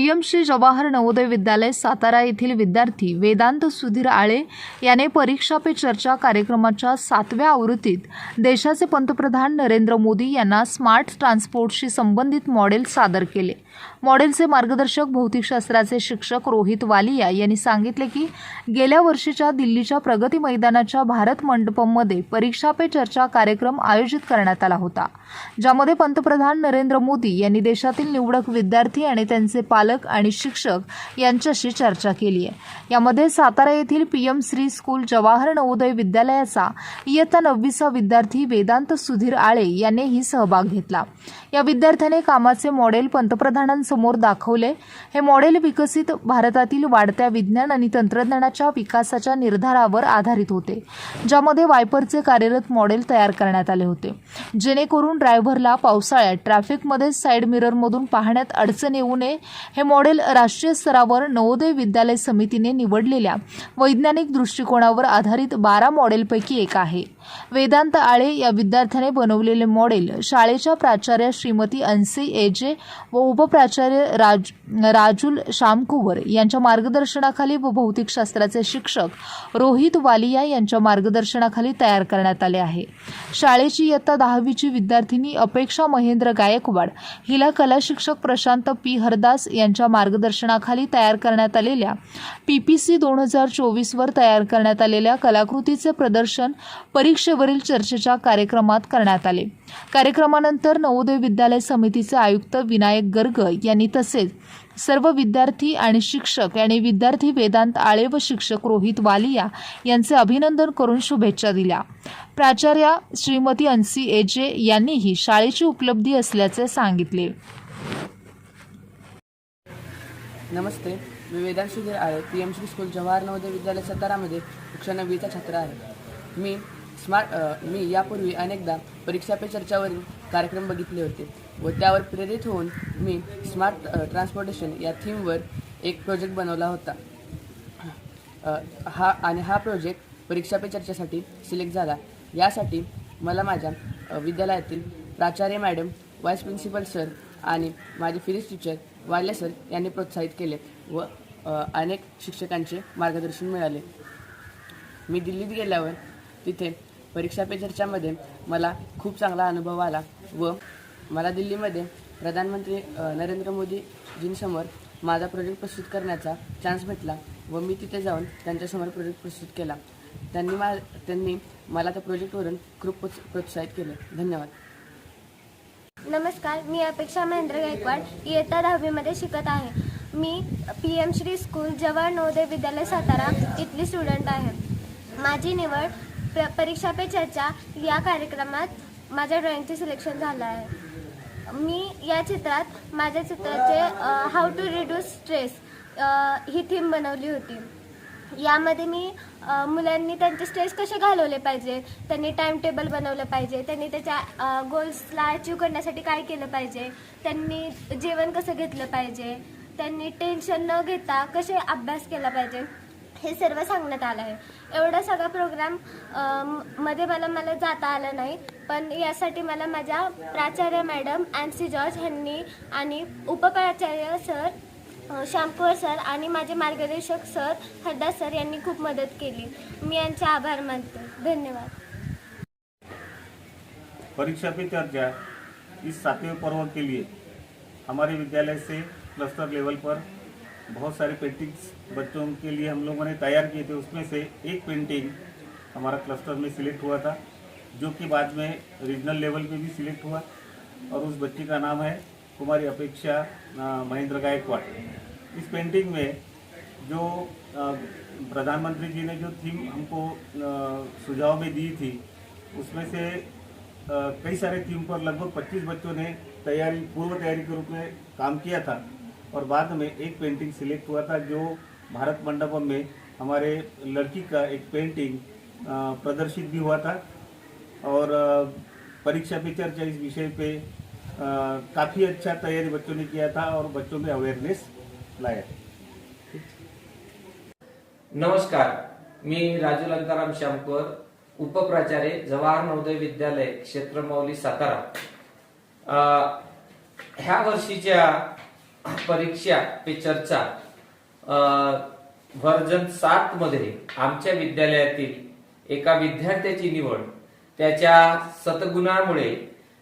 PM Shri Jawahar Navodaya Vidyalaya Satara येथील विद्यार्थी वेदांत सुधीर आळे याने परीक्षा पे चर्चा कार्यक्रमाच्या सातव्या आवृत्तीत देशाचे पंतप्रधान नरेंद्र मोदी यांना स्मार्ट ट्रान्सपोर्टशी संबंधित मॉडेल सादर केले. मॉडेलचे मार्गदर्शक भौतिकशास्त्राचे शिक्षक रोहित वालिया यांनी सांगितले की गेल्या वर्षीच्या दिल्लीच्या प्रगती मैदानाच्या भारत मंडपममध्ये परीक्षा पे चर्चा कार्यक्रम आयोजित करण्यात आला होता ज्यामध्ये पंतप्रधान नरेंद्र मोदी यांनी देशातील निवडक विद्यार्थी आणि त्यांचे पालक आणि शिक्षक यांच्याशी चर्चा केली आहे. यामध्ये सातारा येथील पीएम श्री स्कूल जवाहर नवोदय विद्यालयाचा इयत्ता नववीचा विद्यार्थी वेदांत सुधीर आळे यांनीही सहभाग घेतला. या विद्यार्थ्याने कामाचे मॉडेल पंतप्रधान पंतप्रधानांसमोर दाखवले. हे मॉडेल विकसित भारतातील वाढत्या विज्ञान आणि तंत्रज्ञानाच्या विकासाच्या निर्धारावर आधारित होते ज्यामध्ये वायपरचे कार्यरत मॉडेल तयार करण्यात आले होते. जेणेकरून ड्रायव्हरला पावसाळ्यात ट्रॅफिकमध्ये साईड मिररमधून पाहण्यात अडचण येऊ नये हे मॉडेल राष्ट्रीय स्तरावर नवोदय विद्यालय समितीने निवडलेल्या वैज्ञानिक दृष्टिकोनावर आधारित बारा मॉडेलपैकी एक आहे. वेदांत आळे या विद्यार्थ्याने बनवलेले मॉडेल शाळेच्या प्राचार्या श्रीमती अन्सी एजे व प्राचार्य राज राजुल शामकुवर यांच्या मार्गदर्शनाखाली व भौतिकशास्त्राचे शिक्षक रोहित वालिया यांच्या मार्गदर्शनाखाली तयार करण्यात आले आहे. शाळेची इयत्ता दहावीची विद्यार्थिनी अपेक्षा महेंद्र गायकवाड हिला कला शिक्षक प्रशांत पी. हरदास यांच्या मार्गदर्शनाखाली तयार करण्यात आलेल्या पी पी सी दोन हजार चोवीसवर तयार करण्यात आलेल्या कलाकृतीचे प्रदर्शन परीक्षेवरील चर्चेच्या कार्यक्रमात करण्यात आले. कार्यक्रमानंतर नवोदय विद्यालय समितीचे आयुक्त विनायक गर्ग यांनी तसेच सर्व विद्यार्थी आणि शिक्षक यांनी विद्यार्थी वेदांत आळे व शिक्षक रोहित वालिया यांचे अभिनंदन करून शुभेच्छा दिल्या. प्राचार्या श्रीमती अन्सी एजे यांनीही शाळेची उपलब्धी असल्याचे सांगितले. नमस्ते मी वेदांत सुधीर आहे P M C school Jawahar Navodaya Vidyalaya सतारामध्ये कक्षा नववीचा छात्र आहे. मी स्मार्ट मी यापूर्वी अनेकदा परीक्षा पे चर्चावरील कार्यक्रम बघितले होते. व त्यावर प्रेरित होऊन मी स्मार्ट ट्रान्सपोर्टेशन या थीमवर एक प्रोजेक्ट बनवला होता. हा आणि हा प्रोजेक्ट परीक्षा पे चर्चेसाठी सिलेक्ट झाला. यासाठी मला माझ्या विद्यालयातील प्राचार्य मॅडम व्हाईस प्रिन्सिपल सर आणि माझे फिजिक्स टीचर वाले सर यांनी प्रोत्साहित केले व अनेक शिक्षकांचे मार्गदर्शन मिळाले. मी दिल्लीत गेल्यावर तिथे परीक्षा पे चर्चामध्ये मला खूप चांगला अनुभव आला व मला दिल्लीमध्ये प्रधानमंत्री नरेंद्र मोदीजींसमोर माझा प्रोजेक्ट प्रस्तुत करण्याचा चान्स भेटला व मी तिथे जाऊन त्यांच्यासमोर प्रोजेक्ट प्रस्तुत केला. त्यांनी मा त्यांनी मला त्या प्रोजेक्टवरून खूप प्रोत्साहित केले. धन्यवाद. नमस्कार मी अपेक्षा महेंद्र गायकवाड इयत्ता दहावीमध्ये शिकत आहे. मी P M Shri school Jawahar Navodaya Vidyalaya Satara इथली स्टुडंट आहे. माझी निवड प्र परीक्षा पे चर्चा या कार्यक्रमात माझ्या ड्रॉइंगचे सिलेक्शन झालं आहे. मी या चित्रात माझ्या चित्राचे हाऊ टू रिड्यूस स्ट्रेस ही थीम बनवली होती. यामध्ये मी मुलांनी त्यांचे स्ट्रेस कसे घालवले पाहिजे त्यांनी टाइम टेबल बनवलं पाहिजे त्यांनी त्याच्या गोल्सला अचीव करण्यासाठी काय केलं पाहिजे त्यांनी जेवण कसं घेतलं पाहिजे त्यांनी टेन्शन न घेता कसे अभ्यास केला पाहिजे हे सर्व सांगण्यात आलं आहे. एवढा सगळा प्रोग्राममध्ये मला मला जाता आलं नाही. पण यासाठी मला माझ्या प्राचार्य मॅडम अँसी जॉर्ज यांनी आणि उपप्राचार्य सर अ, श्यामकुवर सर आणि माझे मार्गदर्शक सर हरदास सर यांनी खूप मदत केली. मी यांचे आभार मानते. धन्यवाद. परीक्षा पे चर्चा. इस सातवें पर्व के लिए हमारे विद्यालय से क्लस्टर लेवल पर बहुत सारे पेंटिंग्स बच्चों के लिए हम लोगों ने तैयार किए थे। उसमें से एक पेंटिंग हमारा क्लस्टर में सिलेक्ट हुआ था, जो कि बाद में रीजनल लेवल पे भी सिलेक्ट हुआ और उस बच्ची का नाम है कुमारी अपेक्षा महेंद्र गायकवाड़। इस पेंटिंग में जो प्रधानमंत्री जी ने जो थीम हमको सुझाव में दी थी, उसमें से कई सारे थीम पर लगभग 25 बच्चों ने तैयारी, पूर्व तैयारी के रूप में काम किया था। और बाद में एक पेंटिंग सिलेक्ट हुआ था जो भारत मंडपम में हमारे लड़की का एक पेंटिंग प्रदर्शित भी हुआ था। और परीक्षा पे चर्चा इस विषय पे काफ़ी अच्छा तैयारी बच्चों ने किया था और बच्चों में अवेयरनेस लाया नमस्कार मी राजू लंकाराम श्यामकर उपप्राचार्य जवाहर नवोदय विद्यालय क्षेत्र मौली सातारा. अ, ह्या वर्षीच्या परीक्षा पे चर्चा व्हर्जन सात मध्ये आमच्या विद्यालयातील एका विद्यार्थ्याची निवड त्याच्या सतगुणामुळे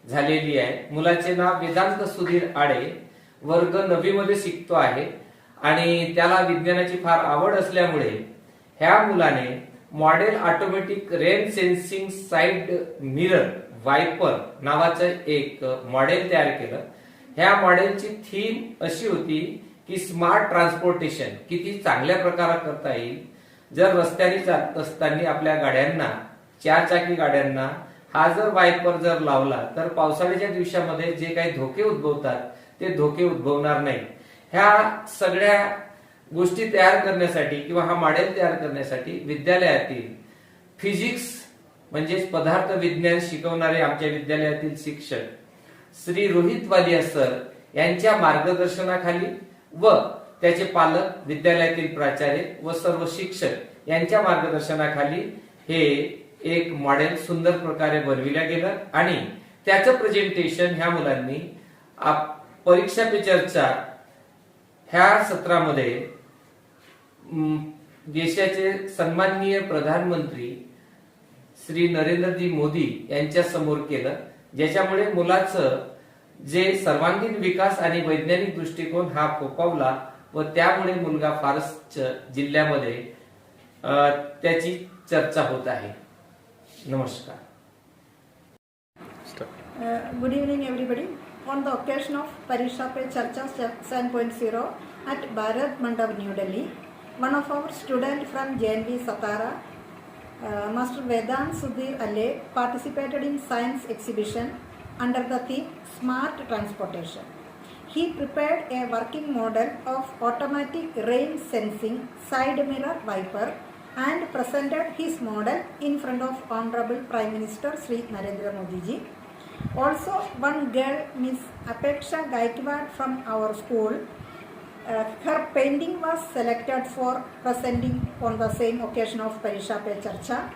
झालेली आहे. मुलाचे नाव वेदांत सुधीर आडे वर्ग नवी मध्ये शिकतो आहे आणि त्याला विज्ञानाची फार आवड असल्यामुळे ह्या मुलाने model automatic rain sensing side mirror wiper नावाचं एक मॉडेल तयार केलं. ह्या मॉडेलची थीम अशी होती की स्मार्ट ट्रान्सपोर्टेशन किती चांगल्या प्रकारात करता येईल. जर रस्त्याने जात असताना आपल्या गाड्यांना चार चाकी गाड्यांना हा जर वायपर जर लावला तर पावसाळ्याच्या दिवसामध्ये जे काही धोके उद्भवतात ते धोके उद्भवणार नाही. ह्या सगळ्या गोष्टी तयार करण्यासाठी किंवा हा मॉडेल तयार करण्यासाठी विद्यालयातील फिजिक्स म्हणजेच पदार्थ विज्ञान शिकवणारे आमच्या विद्यालयातील शिक्षक श्री रोहित वालिया सर यांच्या मार्गदर्शनाखाली व त्याचे पालक विद्यालयातील प्राचार्य व सर्व शिक्षक यांच्या मार्गदर्शनाखाली हे एक मॉडेल सुंदर प्रकारे बनविल्या गेलं आणि त्याचं प्रेझेंटेशन ह्या मुलांनी आप- परीक्षा पे चर्चा ह्या सत्रामध्ये देशाचे सन्माननीय प्रधानमंत्री श्री नरेंद्रजी मोदी यांच्या समोर केलं. ज्याच्यामुळे मुलाचं जे सर्वांगीण विकास आणि वैज्ञानिक दृष्टिकोन हा फोपावला व त्यामुळे मुलगा फारस जिल्ह्यामध्ये त्याची चर्चा होत आहे. नमस्कार. Good evening everybody on the occasion of Pariksha Pe Charcha seven point zero at Bharat Mandap new Delhi one of our student from J N V Satara Master Vedant Sudhir Ale, participated in science exhibition under the theme Smart Transportation. He prepared a working model of automatic rain sensing side mirror wiper and presented his model in front of Honorable Prime Minister Sri Narendra Modi ji. Also, one girl, Miss Apeksha Gaikwad from our school, uh, her painting was selected for presenting on the same occasion of Parisha Pe Charcha.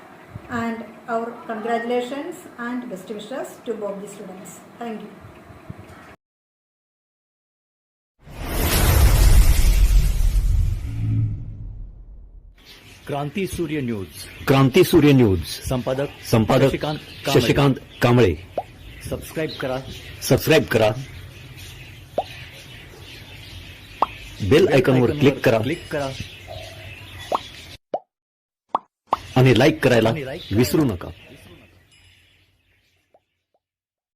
And our congratulations and best wishes to both the students. Thank you. Kranti Surya news Kranti Surya news संपादक संपादक Shashikant Kamble. Shashikant Kamble subscribe करा subscribe करा bell आयकॉनवर click करा. Click करा. आणि like करायला विसरू नका.